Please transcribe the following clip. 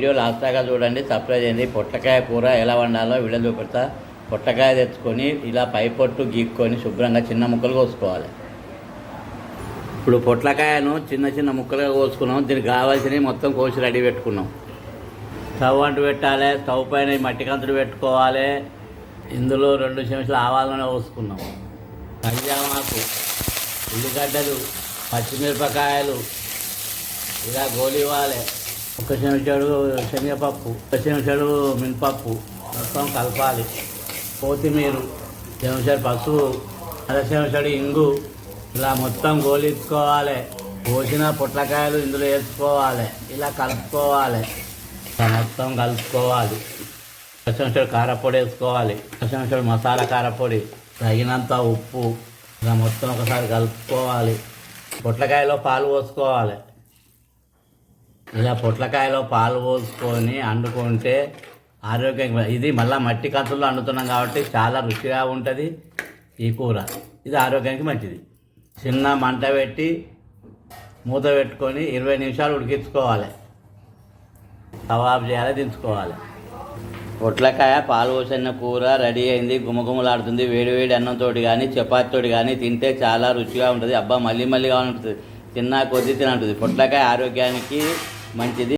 Video last దాకా చూడండి surprise అయింది పొట్లకాయ కూర ఎలా వండాలో వీడియో చూపెడతా. పొట్లకాయ తెచ్చుకొని ఇలా పై పొట్టు గీక్కొని శుభ్రంగా చిన్న ముక్కలు కోసుకోవాలి. ఇప్పుడు పొట్లకాయను చిన్న చిన్న ముక్కలుగా కోసుకున్నాం. దీనికి కావాల్సినవి మొత్తం కోసి రెడీ పెట్టుకున్నాం. స్టవ్ అంటు పెట్టాలి. స్టవ్ పైన ఈ మట్టి కంతులు పెట్టుకోవాలి. ఇందులో రెండు చెంచాలు ఆవాలనే పోసుకున్నాం. కళ్యామాకు ఉల్లిగడ్డలు పచ్చిమిరపకాయలు ఇలా గోలివ్వాలి. ఒక చెంచాడు శనగపప్పు ఒక చెంచాడు మినపప్పు మొత్తం కలపాలి. కొత్తిమీర చెంచాడు పసుపు అర చెంచాడు ఇంగు ఇలా మొత్తం గోలించుకోవాలి. కోసిన పొట్లకాయలు ఇందులో వేసుకోవాలి. ఇలా కలుపుకోవాలి. మొత్తం కలుపుకోవాలి. ఒక చెంచాడు కారపొడి వేసుకోవాలి. ఒక చెంచాడు మసాలా కారపొడి తగినంత ఉప్పు ఇలా మొత్తం ఒకసారి కలుపుకోవాలి. పొట్లకాయలో పాలు పోసుకోవాలి. ఇలా పొట్లకాయలో పాలు పోసుకొని వండుకుంటే ఆరోగ్యంగా ఇది మళ్ళీ మట్టి కంచుల్లో వండుతున్నాం కాబట్టి చాలా రుచిగా ఉంటుంది ఈ కూర. ఇది ఆరోగ్యానికి మంచిది. చిన్న మంట పెట్టి మూత పెట్టుకొని ఇరవై నిమిషాలు ఉడికించుకోవాలి. కబాబ్ చేయాలి దించుకోవాలి. పొట్లకాయ పాలు పోసిన కూర రెడీ అయింది గుమగుమలాడుతుంది. వేడి వేడి అన్నంతోటి కానీ చపాతీతోటి కానీ తింటే చాలా రుచిగా ఉంటుంది. అబ్బా మళ్ళీ మళ్ళీ కావాలంటుంది తిన్నా కొద్ది తినంటుంది. పొట్లకాయ ఆరోగ్యానికి మంచిది